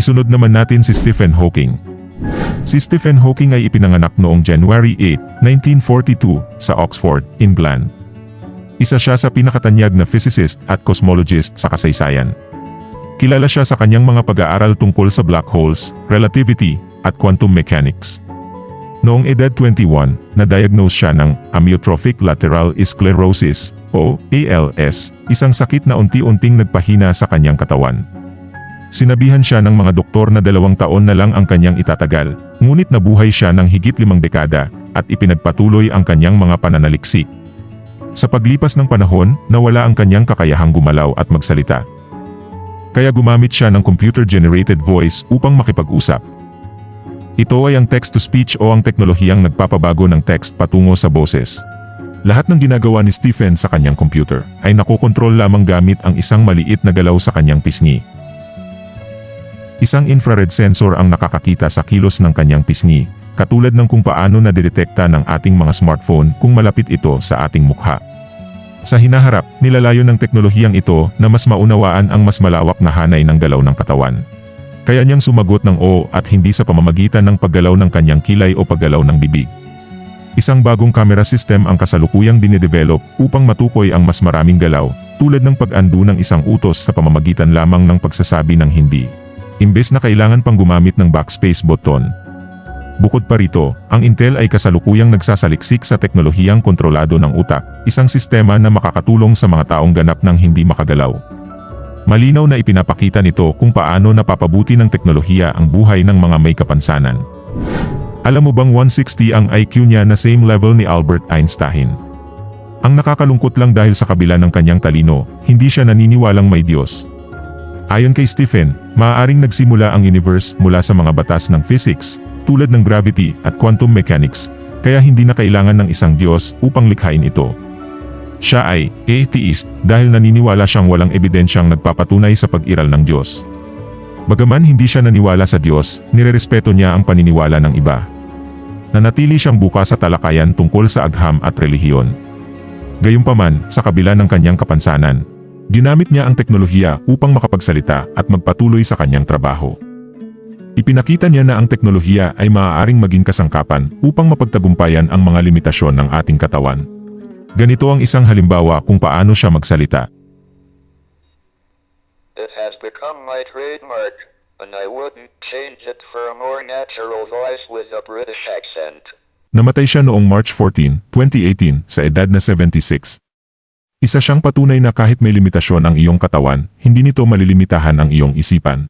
Isunod naman natin si Stephen Hawking. Si Stephen Hawking ay ipinanganak noong January 8, 1942 sa Oxford, England. Isa siya sa pinakatanyag na physicist at cosmologist sa kasaysayan. Kilala siya sa kanyang mga pag-aaral tungkol sa black holes, relativity, at quantum mechanics. Noong edad 21, na-diagnose siya ng amyotrophic lateral sclerosis o ALS, isang sakit na unti-unting nagpahina sa kanyang katawan. Sinabihan siya ng mga doktor na dalawang taon na lang ang kanyang itatagal, ngunit nabuhay siya ng higit limang dekada at ipinagpatuloy ang kanyang mga pananaliksik. Sa paglipas ng panahon, nawala ang kanyang kakayahang gumalaw at magsalita. Kaya gumamit siya ng computer-generated voice upang makipag-usap. Ito ay ang text-to-speech o ang teknolohiyang nagpapabago ng text patungo sa boses. Lahat ng ginagawa ni Stephen sa kanyang computer ay nakokontrol lamang gamit ang isang maliit na galaw sa kanyang pisngi. Isang infrared sensor ang nakakakita sa kilos ng kanyang pisngi, katulad ng kung paano nadidetekta ng ating mga smartphone kung malapit ito sa ating mukha. Sa hinaharap, nilalayo ng teknolohiyang ito na mas maunawaan ang mas malawak na hanay ng galaw ng katawan. Kaya niyang sumagot ng oo at hindi sa pamamagitan ng paggalaw ng kanyang kilay o paggalaw ng bibig. Isang bagong camera system ang kasalukuyang dinedevelop upang matukoy ang mas maraming galaw, tulad ng pag-undo ng isang utos sa pamamagitan lamang ng pagsasabi ng hindi. Imbes na kailangan pang gumamit ng backspace button. Bukod pa rito, ang Intel ay kasalukuyang nagsasaliksik sa teknolohiyang kontrolado ng utak, isang sistema na makakatulong sa mga taong ganap ng hindi makagalaw. Malinaw na ipinapakita nito kung paano napapabuti ng teknolohiya ang buhay ng mga may kapansanan. Alam mo bang 160 ang IQ niya na same level ni Albert Einstein? Ang nakakalungkot lang dahil sa kabila ng kanyang talino, hindi siya naniniwalang may Diyos. Ayon kay Stephen, maaaring nagsimula ang universe mula sa mga batas ng physics, tulad ng gravity at quantum mechanics, kaya hindi na kailangan ng isang Diyos upang likhain ito. Siya ay atheist dahil naniniwala siyang walang ebidensyang nagpapatunay sa pag-iral ng Diyos. Bagaman hindi siya naniwala sa Diyos, nirerespeto niya ang paniniwala ng iba. Nanatili siyang bukas sa talakayan tungkol sa agham at relihiyon. Gayunpaman, sa kabila ng kanyang kapansanan, ginamit niya ang teknolohiya upang makapagsalita at magpatuloy sa kanyang trabaho. Ipinakita niya na ang teknolohiya ay maaaring maging kasangkapan upang mapagtagumpayan ang mga limitasyon ng ating katawan. Ganito ang isang halimbawa kung paano siya magsalita. It has become my trademark, and I wouldn't change it for a more natural voice with a British accent. Namatay siya noong March 14, 2018 sa edad na 76. Isa siyang patunay na kahit may limitasyon ang iyong katawan, hindi nito malilimitahan ang iyong isipan.